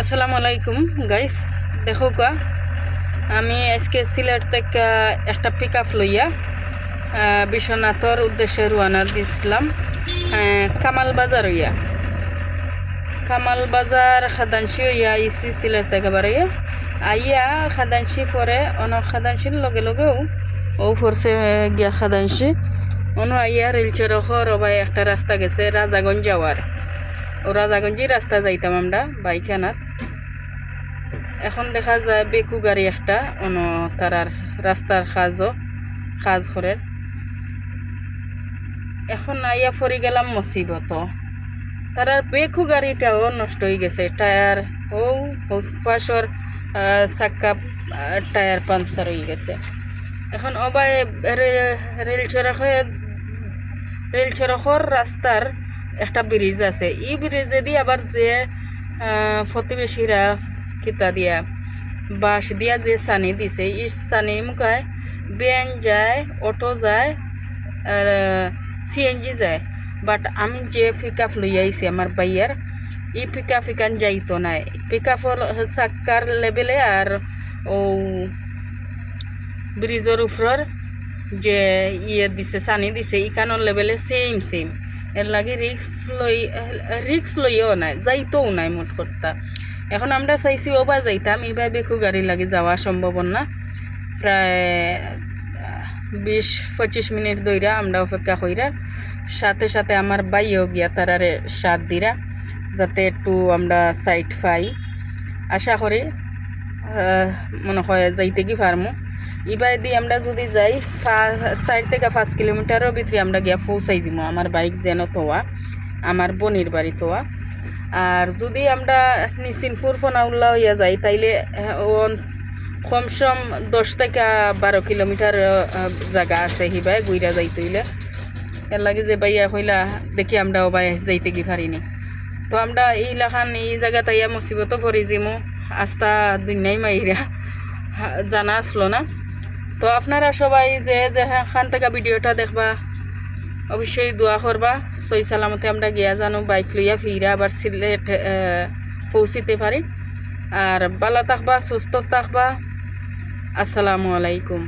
আসসালামু আলাইকুম গাইস দেখো কা আমি আজকে সিলেট থেকে একটা পিক আপ লইয়া বিশ্বনাথর উদ্দেশ্যে রওনা দিয়েছিলাম কামাল বাজার হইয়া। কামাল বাজার খাদানসি হইয়া ইসি সিলেট থেকে বাড়াইয়া আইয়া খাদানসি পরে অন খাদানসির লগে লগেও, ও ফরসে গিয়া খাদানসি। অন আইয়া রেল চরখর অবাই একটা রাস্তা গেছে, রাজাগঞ্জ যাওয়ার। রাজাগঞ্জি রাস্তা যাইতাম আমরা বাইখানাত এখন দেখা যায় বেকু গাড়ি একটা, অন তারার রাস্তার কাজও কাজ করে এখন আইয়া পড়ে গেলাম মুসিবত তারার বেকু গাড়িটাও নষ্ট হয়ে গেছে, টায়ার, ও পাশর চাক্কা টায়ার পাঞ্চার হয়ে গেছে। এখন অবায় রেল চড়াকে রেল চড়কর রাস্তার একটা ব্রিজ আছে। এই ব্রিজে দিয়ে আবার যে প্রতিবেশীরা কিতা দিয়া বাঁশ দিয়া যে সানি দিছে, এই সানি মুখায় বেন যায়, অটো যায় সিএনজি যায়। বাট আমি যে পিক আপ লই আইছি আমার বাইয়ার ই পিক ইকান যাইতো নাই পিক আপর চাক্কার লেভেলে আর ও ব্রিজের উপর যে ইয়ে দিছে, সানি দিছে ইকানোর লেভেলে সেম সেম এর লাগে রিক্স লই রিক্স লইও নাই, যাইতেও নাই মোট কথা এখন আমরা চাইছি ওবা যাইতাম এবার বেকু গাড়ি লাগে যাওয়া সম্ভব না। প্রায় বিশ, পঁচিশ মিনিট ধইরা আমরা অপেক্ষা কইরা, সাথে সাথে আমার বাইও গিয়া তারারে সাত দিরা, যাতে একটু আমরা সাইড পাই। আশা করি মনে হয় যাইতে কি পারমু। এবার দিয়ে আমরা যদি যাই সাইড থেকে পাঁচ কিলোমিটারও ভিতরে আমরা গিয়া পৌঁছাই দিব আমার বাইক যেন তোয়া, আমার বনির বাড়ি তোয়া। আর যদি আমরা নিসিনপুর ফোনাউল্লা হইয়া যাই, তাইলে, ও দশ থেকে বারো কিলোমিটার জায়গা আছে হিবাই গুইরা যাইতে হইলে। এর লাগে যে বাইয়া কইলা, দেখি আমরা বাই যাইতে কি পারিনি। তো আমরা এই লাখান, এই জায়গাতে ইয়া মুসিবত পড়ি যিমু আস্তা দুনিয়াই মাইরা। জানা আসলো না। তো আপনারা সবাই যে যে হ্যাঁ থেকে ভিডিওটা দেখবা, অবশ্যই দোয়া করবা। সই সালামতে আমরা গিয়া জানো, বাইক লইয়া ফিরা আবার সিলেট পৌঁছিতে পারি। আর বালা থাকবা, সুস্থ থাকবা। আসসালামু আলাইকুম।